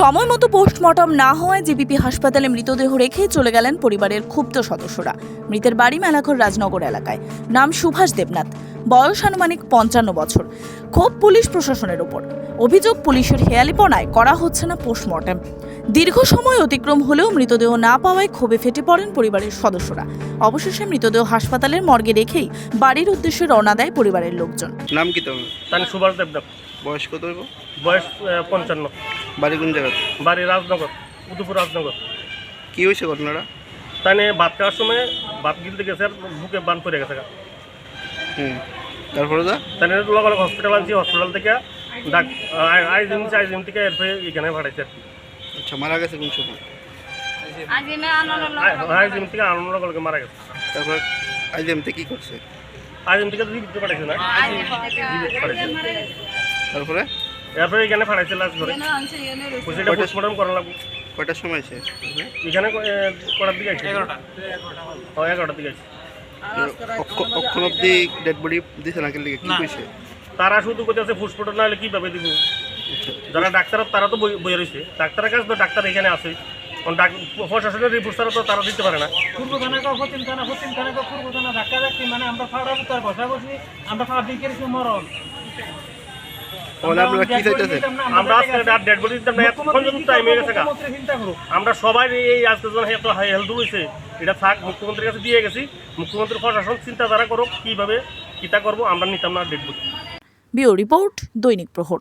সময় মতো পোস্টমর্টম না হওয়ায় জিবিপি হাসপাতালে মৃতদেহ রেখে চলে গেলেন পরিবারের ক্ষুব্ধ সদস্যরা। মৃতের বাড়ি মেলাঘর রাজনগর এলাকায়। নাম সুভাষ দেবনাথ। বয়স আনুমানিক পঞ্চান্ন বছর। ক্ষোভ পুলিশ প্রশাসনের ওপর। অভিযোগ পুলিশের হেয়ালিপনায় করা হচ্ছে না পোস্টমর্টম। দীর্ঘ সময় অতিক্রম হলেও মৃতদেহ না পাওয়ায় ক্ষোভে ফেটে পড়েন পরিবারের সদস্যরা। অবশেষে মৃতদেহ হাসপাতালের মর্গে রেখেই বাড়ির উদ্দেশ্যে রওনা দেয় পরিবারের লোকজন। নাম কি তোমার? সুভাষ দেবদেব বয়স কত বয়স পঞ্চান্ন। বাড়ি কোন জায়গা? বাড়ি রাজনগর উদয়পুর রাজনগর। কি হয়েছে ঘটনাটা? তাই ভাত খাওয়ার সময় ভাত গিলতে গেছে আর বুকে বান পড়ে গেছে হুম তারপরে দা তাই লগে লগে হসপিটাল আনছি হসপিটাল থেকে ডাক আইজিএম আইজিএম থেকে এরপরে এখানে পাঠাইছে। আর কি আচ্ছা মারা গেছে কোন সময়? আইজিএম থেকে আনন্দ লগে মারা গেছে। তারপরে আইজিএমতে কি করছে? আইজিএম থেকে দিতে পাঠাইছে না? তারপরে? এরপরে এখানে লাস্ট করে বলছে এটা পোস্টমর্টম করা লাগবে। কয়টার সময় এখানে কটার দিকে আছে? এগারোটা। ও এগারোটার দিকে আছে। অক্ষণ অব্দি ডেড বডি দিছে নাকি লিগে? কি কইছে তারা শুধু কোথাও ফুসফুটো না হলে কীভাবে দিব? যারা ডাক্তার তারা তো বই রয়েছে। ডাক্তারের কাছে তো ডাক্তার এখানে আছে। ডাক- প্রশাসনের রিপোর্ট ছাড়া তো তারা দিতে পারে না। পূর্ব থানাকে পশ্চিম থানা পশ্চিম থানাকে পূর্ব থানা ধাক্কা ধাক্কি মানে আমরা ফাড়া উত্তর বসা বসি আমরা ফাড়া দিকে মরণ। তাহলে আপনারা কি চাইতেছেন আমরা আজকে ডেড বডি দিতাম না এতক্ষণ যদি টাইম হয়ে গেছে গা। মুখ্যমন্ত্রী চিন্তা করুক আমরা সবাই এই আজকে যখন এত হেলথ হয়েছে এটা থাক মুখ্যমন্ত্রীর কাছে দিয়ে গেছি। মুখ্যমন্ত্রী প্রশাসন চিন্তাধারা করো কীভাবে কীটা করব আমরা নিতাম না ডেড বডি বিও রিপোর্ট দৈনিক প্রহর।